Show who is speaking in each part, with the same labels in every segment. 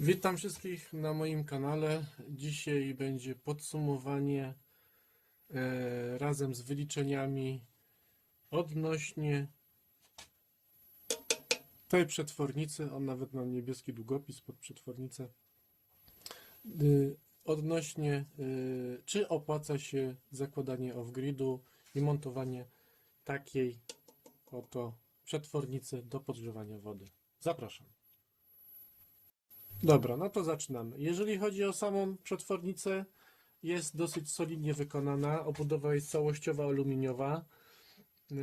Speaker 1: Witam wszystkich na moim kanale. Dzisiaj będzie podsumowanie e, razem z wyliczeniami odnośnie tej przetwornicy. On nawet ma niebieski długopis pod przetwornicę. Y, odnośnie y, czy opłaca się zakładanie off-gridu i montowanie takiej oto przetwornicy do podgrzewania wody. Zapraszam. Dobra, no to zaczynamy. Jeżeli chodzi o samą przetwornicę, jest dosyć solidnie wykonana. Obudowa jest całościowa aluminiowa. E,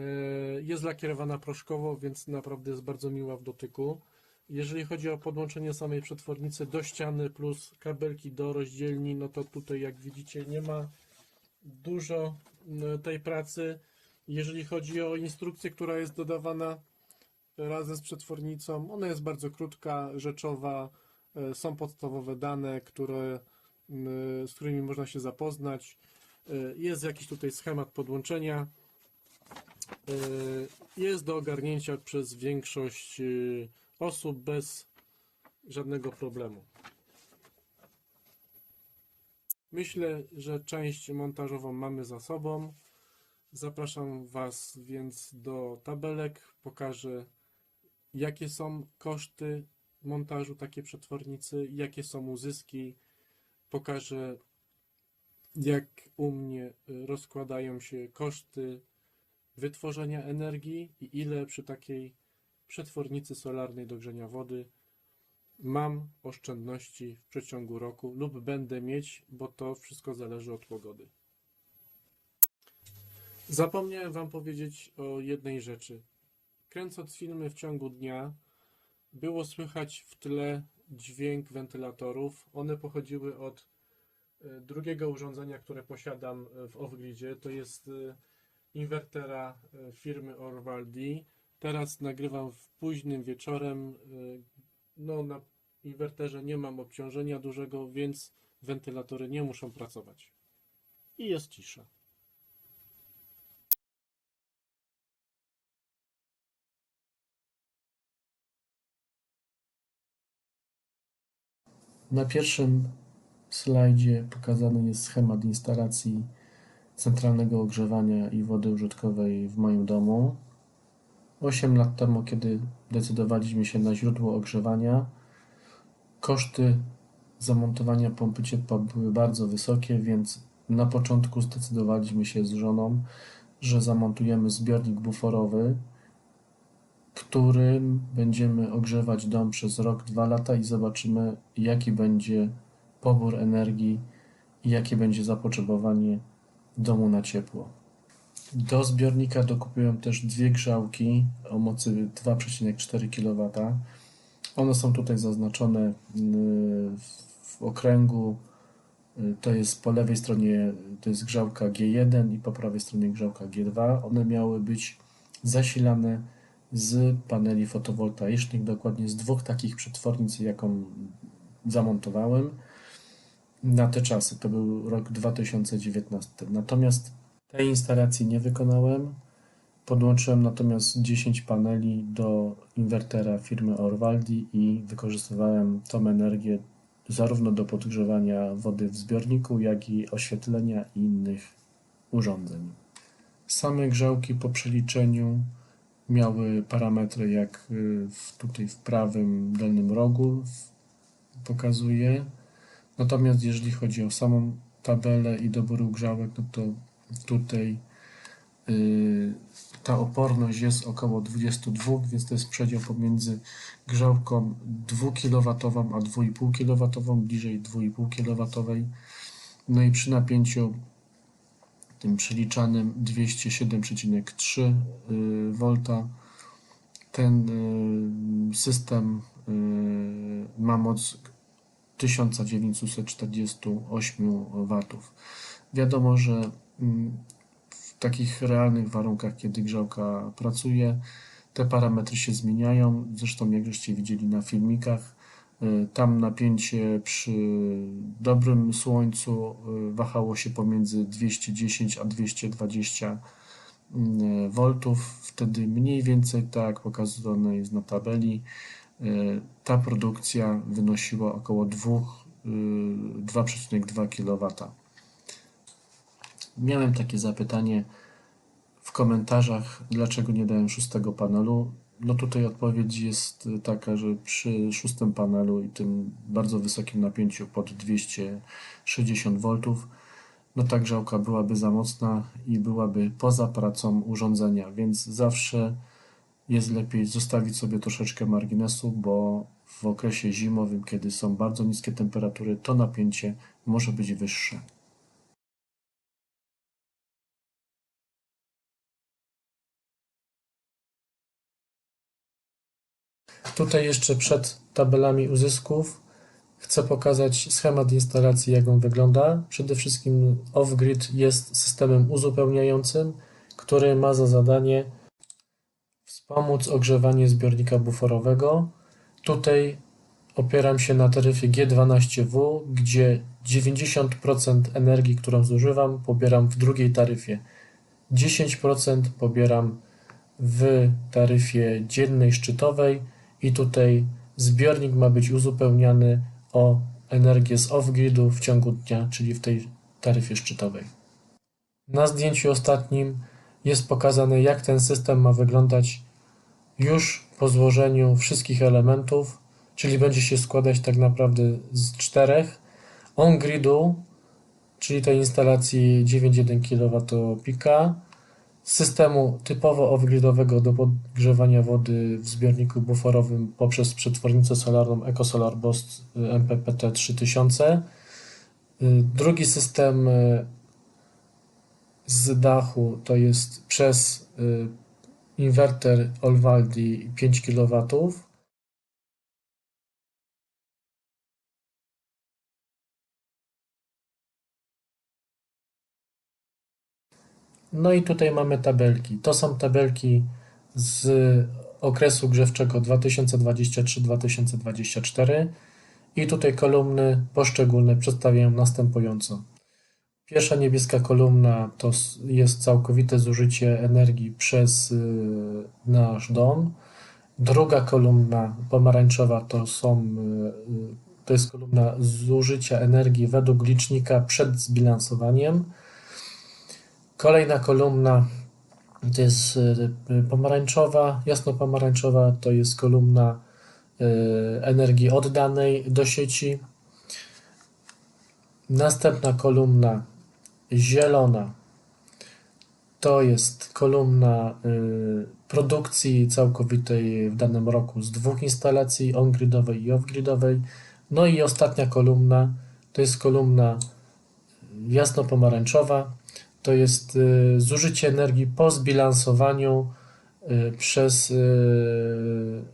Speaker 1: Jest lakierowana proszkowo, więc naprawdę jest bardzo miła w dotyku. Jeżeli chodzi o podłączenie samej przetwornicy do ściany plus kabelki do rozdzielni, no to tutaj jak widzicie nie ma dużo tej pracy. Jeżeli chodzi o instrukcję, która jest dodawana razem z przetwornicą, ona jest bardzo krótka, rzeczowa. E, Są podstawowe dane, które, z którymi można się zapoznać. E, Jest jakiś tutaj schemat podłączenia. E, Jest do ogarnięcia przez większość osób bez żadnego problemu. Myślę, że część montażową mamy za sobą. Zapraszam Was więc do tabelek. Pokażę, jakie są koszty montażu takiej przetwornicy, jakie są uzyski. Pokażę, jak u mnie y, rozkładają się koszty wytworzenia energii i ile przy takiej przetwornicy solarnej do grzania wody mam oszczędności w przeciągu roku lub będę mieć, bo to wszystko zależy od pogody. Zapomniałem Wam powiedzieć o jednej rzeczy. Kręcąc filmy w ciągu dnia, było słychać w tle dźwięk wentylatorów. One pochodziły od e, drugiego urządzenia, które posiadam e, w Off-Gridzie. To jest e, inwertera firmy Orvaldi. Teraz nagrywam w późnym wieczorem. No, na inwerterze nie mam obciążenia dużego, więc wentylatory nie muszą pracować. I jest cisza. Na pierwszym slajdzie pokazany jest schemat instalacji centralnego ogrzewania i wody użytkowej w moim domu. 8 lat temu, kiedy decydowaliśmy się na źródło ogrzewania, koszty zamontowania pompy ciepła były bardzo wysokie, więc na początku zdecydowaliśmy się z żoną, że zamontujemy zbiornik buforowy, którym będziemy ogrzewać dom przez rok, dwa lata i zobaczymy, jaki będzie pobór energii i jakie będzie zapotrzebowanie domu na ciepło. Do zbiornika dokupiłem też dwie grzałki o mocy 2,4 kW. One są tutaj zaznaczone y, w okręgu. Y, To jest po lewej stronie to jest grzałka G1 i po prawej stronie grzałka G2. One miały być zasilane z paneli fotowoltaicznych, dokładnie z dwóch takich przetwornic, jaką zamontowałem na te czasy. To był rok 2019. Natomiast tej instalacji nie wykonałem. Podłączyłem natomiast 10 paneli do inwertera firmy Orvaldi i wykorzystywałem tą energię zarówno do podgrzewania wody w zbiorniku, jak i oświetlenia i innych urządzeń. Same grzałki po przeliczeniu miały parametry jak y, w, tutaj w prawym dolnym rogu pokazuje. Natomiast jeżeli chodzi o samą tabelę i dobór grzałek, no to tutaj y, ta oporność jest około 22, więc to jest przedział pomiędzy grzałką 2 kW a 2,5 kW, bliżej 2,5 kW. No i przy napięciu tym przeliczanym 207,3 y, V ten y, system y, ma moc 1948 W. Wiadomo, że mm, w takich realnych warunkach, kiedy grzałka pracuje, te parametry się zmieniają. Zresztą, jak żeście widzieli na filmikach, tam napięcie przy dobrym słońcu y, wahało się pomiędzy 210 a 220 mm, voltów. Wtedy mniej więcej, tak jak pokazane jest na tabeli, ta produkcja wynosiła około 2,2 kW. Miałem takie zapytanie w komentarzach, dlaczego nie dałem szóstego panelu. No tutaj odpowiedź jest taka, że przy szóstym panelu i tym bardzo wysokim napięciu pod 260 V, no ta grzałka byłaby za mocna i byłaby poza pracą urządzenia, więc zawsze jest lepiej zostawić sobie troszeczkę marginesu, bo w okresie zimowym, kiedy są bardzo niskie temperatury, to napięcie może być wyższe. Tutaj jeszcze przed tabelami uzysków chcę pokazać schemat instalacji, jak on wygląda. Przede wszystkim off-grid jest systemem uzupełniającym, który ma za zadanie wspomóc ogrzewanie zbiornika buforowego. Tutaj opieram się na taryfie G12W, gdzie 90% energii, którą zużywam, pobieram w drugiej taryfie. 10% pobieram w taryfie dziennej szczytowej i tutaj zbiornik ma być uzupełniany o energię z off-gridu w ciągu dnia, czyli w tej taryfie szczytowej. Na zdjęciu ostatnim jest pokazane, jak ten system ma wyglądać już po złożeniu wszystkich elementów, czyli będzie się składać tak naprawdę z czterech. On-gridu, czyli tej instalacji 9,1 kW pika, systemu typowo off-gridowego do podgrzewania wody w zbiorniku buforowym poprzez przetwornicę solarną EcoSolar Bost MPPT 3000. Drugi system y, z dachu to jest przez y, inwerter Olwaldi 5 kW. No i tutaj mamy tabelki. To są tabelki z okresu grzewczego 2023-2024 i tutaj kolumny poszczególne przedstawiają następująco. Pierwsza niebieska kolumna to jest całkowite zużycie energii przez y, nasz dom. Druga kolumna pomarańczowa to są y, to jest kolumna zużycia energii według licznika przed zbilansowaniem. Kolejna kolumna to jest y, pomarańczowa, jasno-pomarańczowa to jest kolumna energii oddanej do sieci. Następna kolumna zielona to jest kolumna y, produkcji całkowitej w danym roku z dwóch instalacji on-gridowej i off-gridowej. No i ostatnia kolumna to jest kolumna jasno-pomarańczowa. To jest y, zużycie energii po zbilansowaniu y, przez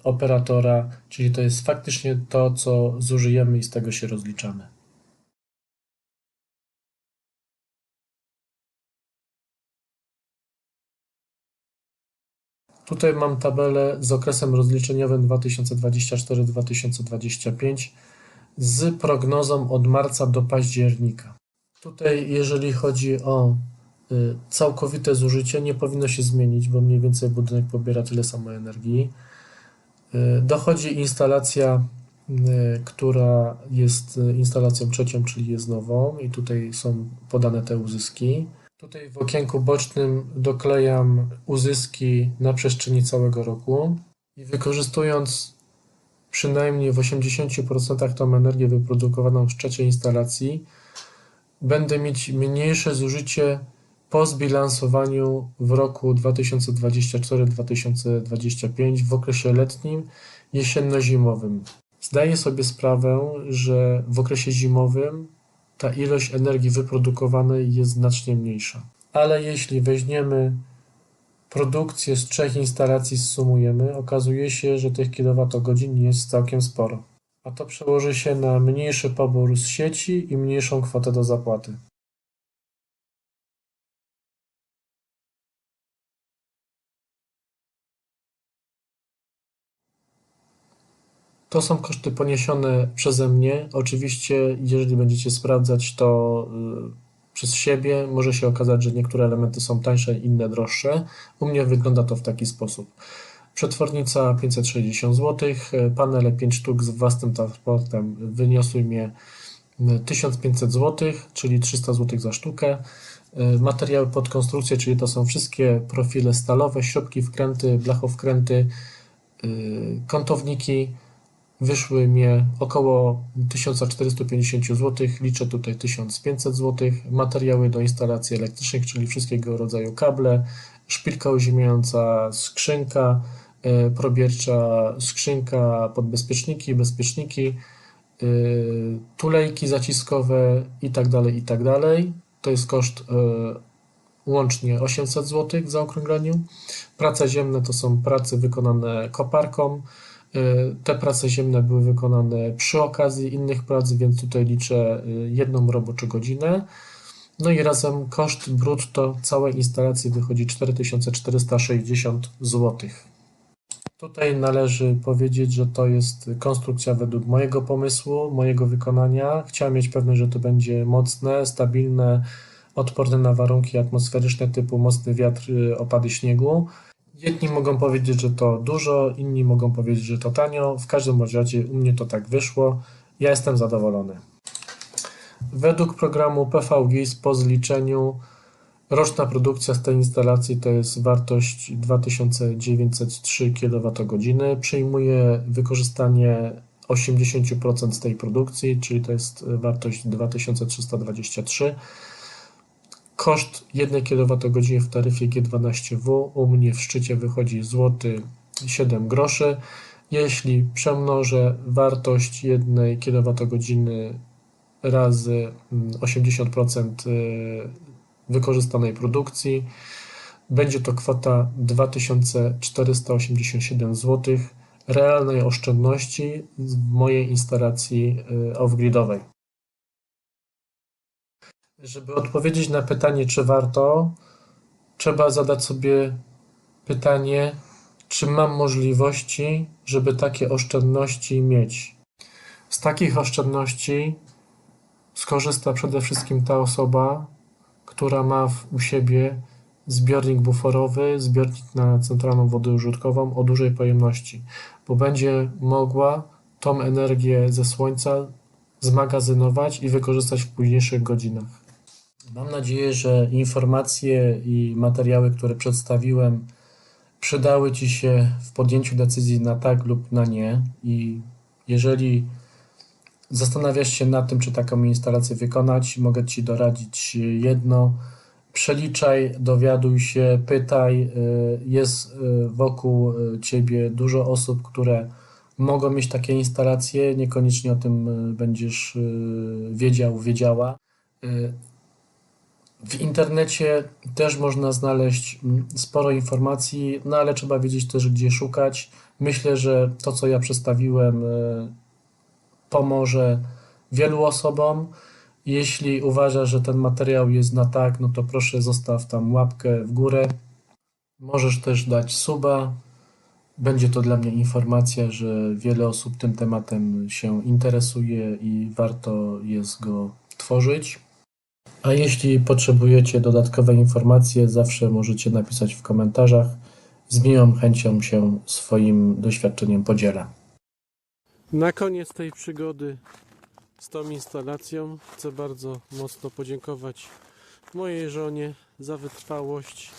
Speaker 1: operatora, czyli to jest faktycznie to, co zużyjemy i z tego się rozliczamy. Tutaj mam tabelę z okresem rozliczeniowym 2024-2025 z prognozą od marca do października. Tutaj, jeżeli chodzi o y, całkowite zużycie, nie powinno się zmienić, bo mniej więcej budynek pobiera tyle samo energii. Y, dochodzi instalacja, y, która jest instalacją trzecią, czyli jest nową, i tutaj są podane te uzyski. Tutaj w okienku bocznym doklejam uzyski na przestrzeni całego roku i wykorzystując przynajmniej w 80% tą energię wyprodukowaną z trzeciej instalacji, będę mieć mniejsze zużycie po zbilansowaniu w roku 2024-2025 w okresie letnim, jesienno-zimowym. Zdaję sobie sprawę, że w okresie zimowym ta ilość energii wyprodukowanej jest znacznie mniejsza. Ale jeśli weźmiemy produkcję z trzech instalacji, zsumujemy, okazuje się, że tych kilowatogodzin jest całkiem sporo. A to przełoży się na mniejszy pobór z sieci i mniejszą kwotę do zapłaty. To są koszty poniesione przeze mnie. Oczywiście, jeżeli będziecie sprawdzać to y, przez siebie, może się okazać, że niektóre elementy są tańsze, inne droższe. U mnie wygląda to w taki sposób. Przetwornica 560 zł, panele 5 sztuk z własnym transportem wyniosły mnie 1500 zł, czyli 300 zł za sztukę. Y, Materiały pod konstrukcję, czyli to są wszystkie profile stalowe, śrubki, wkręty, blachowkręty, y, kątowniki. Wyszły mnie około 1450 zł, liczę tutaj 1500 zł. Materiały do instalacji elektrycznych, czyli wszystkiego rodzaju kable, szpilka uziemiająca, skrzynka, y, probiercza skrzynka pod bezpieczniki, bezpieczniki, tulejki zaciskowe i tak dalej, i tak. To jest koszt y, łącznie 800 zł w zaokrągleniu. Prace ziemne to są prace wykonane koparką. Y, Te prace ziemne były wykonane przy okazji innych prac, więc tutaj liczę y, jedną roboczą godzinę. No i razem koszt brutto całej instalacji wychodzi 4460 zł. Tutaj należy powiedzieć, że to jest konstrukcja według mojego pomysłu, mojego wykonania. Chciałem mieć pewność, że to będzie mocne, stabilne, odporne na warunki atmosferyczne typu mocny wiatr, y, opady śniegu. Jedni mogą powiedzieć, że to dużo, inni mogą powiedzieć, że to tanio. W każdym razie u mnie to tak wyszło. Ja jestem zadowolony. Według programu PVGIS po zliczeniu roczna produkcja z tej instalacji to jest wartość 2903 kWh. Przyjmuje wykorzystanie 80% z tej produkcji, czyli to jest wartość 2323. Koszt 1 kWh w taryfie G12W u mnie w szczycie wychodzi złoty 7 groszy. Jeśli przemnożę wartość 1 kWh razy mm, 80% y, wykorzystanej produkcji, będzie to kwota 2487 zł realnej oszczędności w mojej instalacji y, off-gridowej. Żeby odpowiedzieć na pytanie, czy warto, trzeba zadać sobie pytanie, czy mam możliwości, żeby takie oszczędności mieć. Z takich oszczędności skorzysta przede wszystkim ta osoba, która ma u siebie zbiornik buforowy, zbiornik na centralną wodę użytkową o dużej pojemności, bo będzie mogła tą energię ze słońca zmagazynować i wykorzystać w późniejszych godzinach. Mam nadzieję, że informacje i materiały, które przedstawiłem, przydały Ci się w podjęciu decyzji na tak lub na nie. I jeżeli zastanawiasz się nad tym, czy taką instalację wykonać, mogę Ci doradzić jedno. Przeliczaj, dowiaduj się, pytaj. Y, Jest y, wokół y, Ciebie dużo osób, które mogą mieć takie instalacje. Niekoniecznie o tym będziesz wiedział, wiedziała. W internecie też można znaleźć mm, sporo informacji, no ale trzeba wiedzieć też, gdzie szukać. Myślę, że to, co ja przedstawiłem, y, pomoże wielu osobom. Jeśli uważasz, że ten materiał jest na tak, no to proszę zostaw tam łapkę w górę. Możesz też dać suba. Będzie to dla mnie informacja, że wiele osób tym tematem się interesuje i warto jest go tworzyć. A jeśli potrzebujecie dodatkowe informacje, zawsze możecie napisać w komentarzach. Z miłą chęcią się swoim doświadczeniem podzielę.
Speaker 2: Na koniec tej przygody z tą instalacją chcę bardzo mocno podziękować mojej żonie za wytrwałość,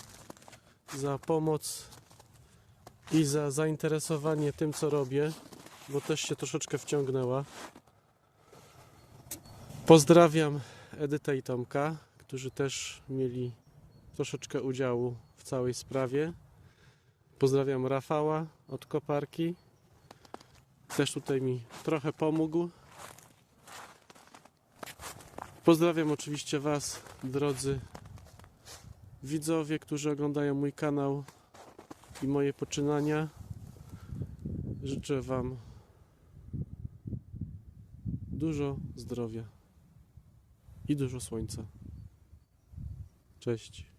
Speaker 2: za pomoc i za zainteresowanie tym, co robię, bo też się troszeczkę wciągnęła. Pozdrawiam Edytę i Tomka, którzy też mieli troszeczkę udziału w całej sprawie. Pozdrawiam Rafała od koparki. Też tutaj mi trochę pomógł. Pozdrawiam oczywiście Was, drodzy widzowie, którzy oglądają mój kanał i moje poczynania. Życzę Wam dużo zdrowia i dużo słońca. Cześć.